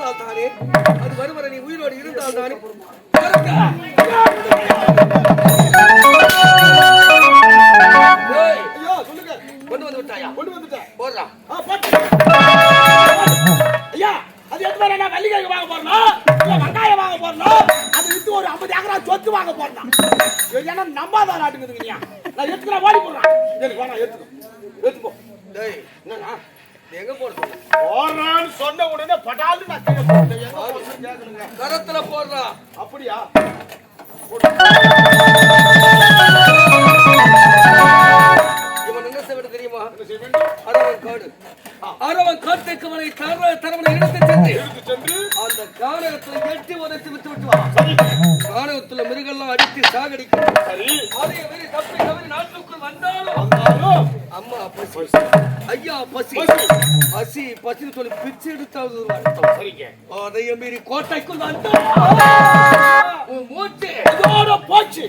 இருந்தால் தானே அது வருவரை நீ உயிரோடு இருந்தால் தானே கொண்டு வந்து விட்டாயா? கொண்டு வந்துட்டேன். போட்டு. ஐயா அது எது வேற நான் மல்லிகை வாங்க போறோம் வெங்காயம் வாங்க போறோம் அது வித்து ஒரு 50 ஏக்கரா சொத்து வாங்க போறோம் ஏன்னா நம்பாத நாட்டுக்குதுங்க நான் எடுத்துக்கிறேன் ஓடி போடுறேன் எனக்கு வேணாம் எடுத்துக்கோ எடுத்துக்கோ டேய் என்னண்ணா? எங்க போறது? போடுறான்னு சொன்ன உடனே பட்டாலும் நான் கீழே போட்டேன் எங்க போறதுன்னு கேட்கணுங்க கரத்துல போடுறா. அப்படியா? இவன் என்ன செய்வது தெரியுமா? அரவன் காடு. அரவன் காட்டுக்கு அவனை தர தரவனை எடுத்து சென்று. அந்த கானகத்துல எட்டி உதைத்து விட்டு விட்டு வா. மிருகெல்லாம் அடித்து சாகடிக்கும். அதே தப்பி தவறி நாட்டுக்குள் பசி. ஐயா பசி. பசி. பசி பசின்னு சொல்லி பிச்சு எடுத்தாவது அர்த்தம் சரிங்க. அதைய மீறி கோட்டைக்குள் வந்தா உன் மூச்சு. இதோட போச்சு.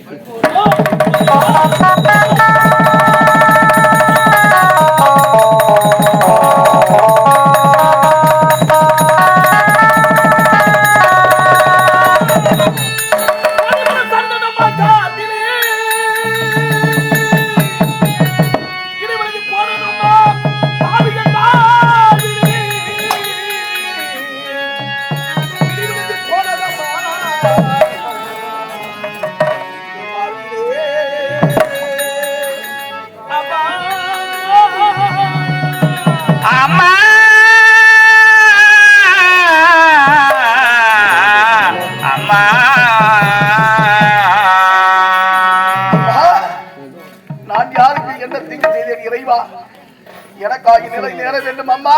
எனக்காக வேண்டும் அம்மா.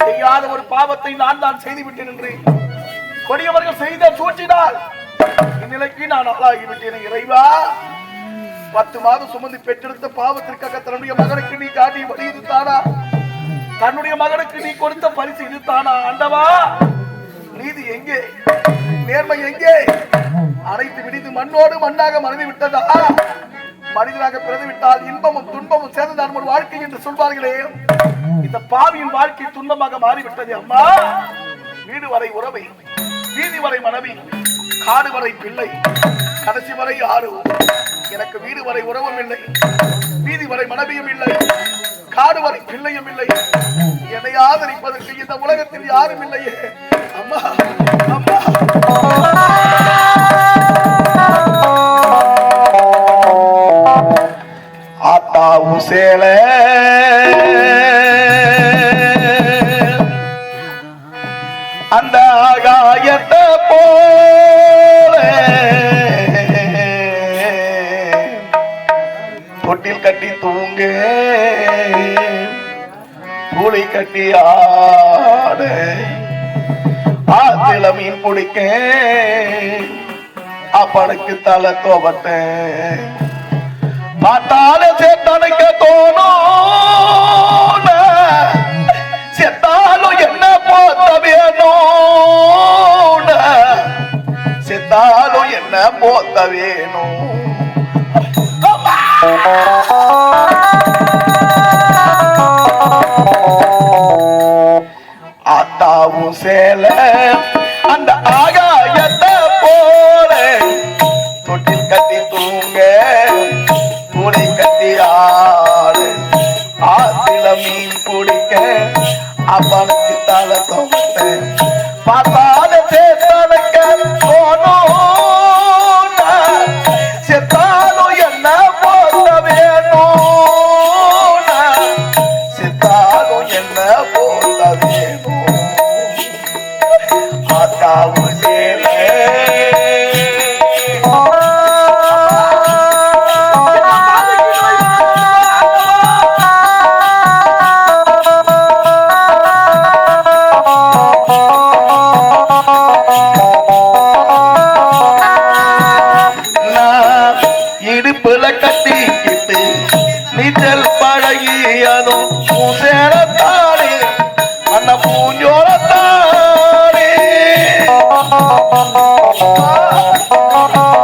செய்யாத ஒரு பாவத்தை நான் தான் செய்துவிட்டேன் என்று கொடியவர்கள் செய்த சூழ்ச்சினால் இந்நிலைக்கு நான் ஆளாகிவிட்டேன் இறைவா. பத்து மாதம் சுமந்து பெற்றெடுத்த பாவத்திற்காக தன்னுடைய மகனுக்கு நீ காட்டி வழி இது தானா தன்னுடைய மகனுக்கு நீ கொடுத்த பரிசு இது தானா ஆண்டவா? நீதி எங்கே? நேர்மை எங்கே? அனைத்து விடிந்து மண்ணோடு மண்ணாக மறந்து விட்டதா மனிதனாக பிறந்துவிட்டால் இன்பமும் துன்பமும் சேர்ந்துதான் ஒரு வாழ்க்கை என்று சொல்வார்களே. இந்த பாவியின் வாழ்க்கை துன்பமாக மாறிவிட்டது அம்மா. வீடு வரை உறவை வீதி வரை மனைவி காடு வரை பிள்ளை கடைசி வரை ஆறு. எனக்கு வீடு வரை உறவும் இல்லை வீதி வரை மனைவியும் இல்லை காடு வரை பிள்ளையும் இல்லை. என்னை ஆதரிப்பதற்கு இந்த உலகத்தில் யாரும் இல்லையே. அம்மா அம்மா. சேல. அந்த ஆகாயத்தை போல. தொட்டில் கட்டி தூங்கு. கூலி கட்டி ஆடு. ஆத்தில மீன் பிடிக்க. அப்பனுக்கு தலை தோபட்டேன் பார்த்தாலே சேத்தனுக்க தோணும் செத்தாலும் என்ன போத்த வேணும் செத்தாலும் என்ன போத்த வேணும் ஆத்தாவும் சேல அந்த ஆகாயத்தை அப்பனுக்கு தலை தொட்ட பார்த்தால சேத்தனுக்க போனோம். செத்தாலும் என்ன போத வேணும். செத்தாலும் என்ன போத வேணும். ஆத்தாவும்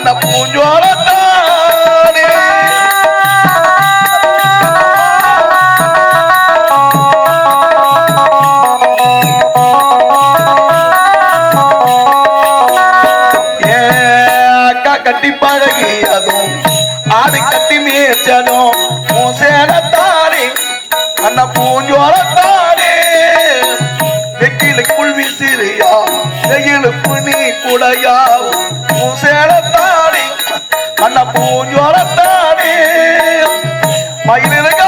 ana kunywa batani கட்டி பழகியதும் ஆடு கட்டி மேய்ச்சதும் சேர தாரி அண்ணா பூஞ்சோர தாரி வெக்கிலுக்குள் விசிறியா வெயிலுக்கு நீ குடையா சேர அண்ண பூஞ்சோரத்தானே மயிலிருக்க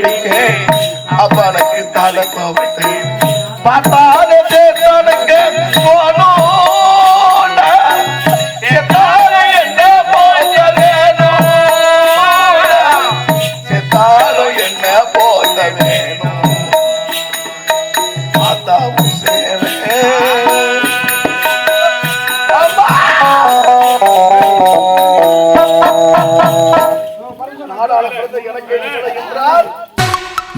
குடிக்க அப்பனுக்கு தலை கோபத்தை பார்த்தாலே